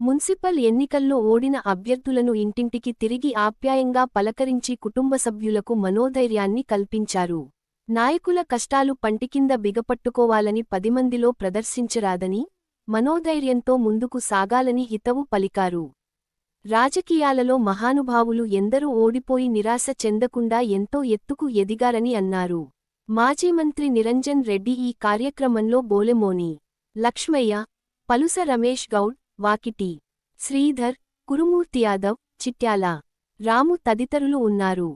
Municipal ఎన్నికల్లో ఓడిన అభ్యర్థులను ఇంటింటికి తిరిగి ఆప్యాయంగా పలకరించి కుటుంబ సభ్యులకు మనోధైర్యాన్ని కల్పించారు. నాయకుల కష్టాలు పంటికింద బిగపట్టుకోవాలని పదిమందిలో ప్రదర్శించరాదని మనోధైర్యంతో ముందుకు సాగాలని హితవు పలికారు. రాజకీయాలలో మహానుభావులు ఎందరూ ఓడిపోయి నిరాశ చెందకుండా ఎంతో ఎత్తుకు ఎదిగారని అన్నారు. మాజీ మంత్రి నిరంజన్ రెడ్డి ఈ కార్యక్రమంలో బోలెమోని లక్ష్మయ్య పలుస రమేష్ గౌడ్ వాకిటి శ్రీధర్ కురుమూర్తి యాదవ్ చిట్యాల రాము తదితరులు ఉన్నారు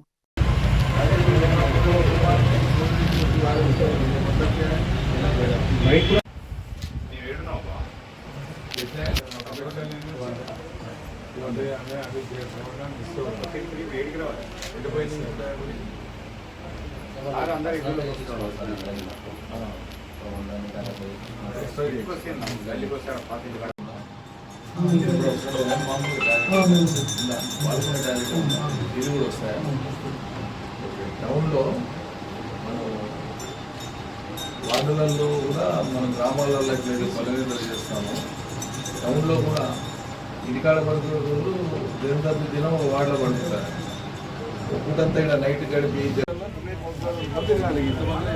ఇది కూడా వస్తాయా టౌన్లో మనం వార్డులలో కూడా మన గ్రామాలలో ఎట్లయితే పల్లెలు చేస్తాము టౌన్లో కూడా ఇడికాడ పడుతున్న రోజు దినం తప్పి దినం ఒక వార్డులో పడుతుంటారు ఒక్కటంతా ఇక్కడ నైట్ గడిపి ఇంతమంది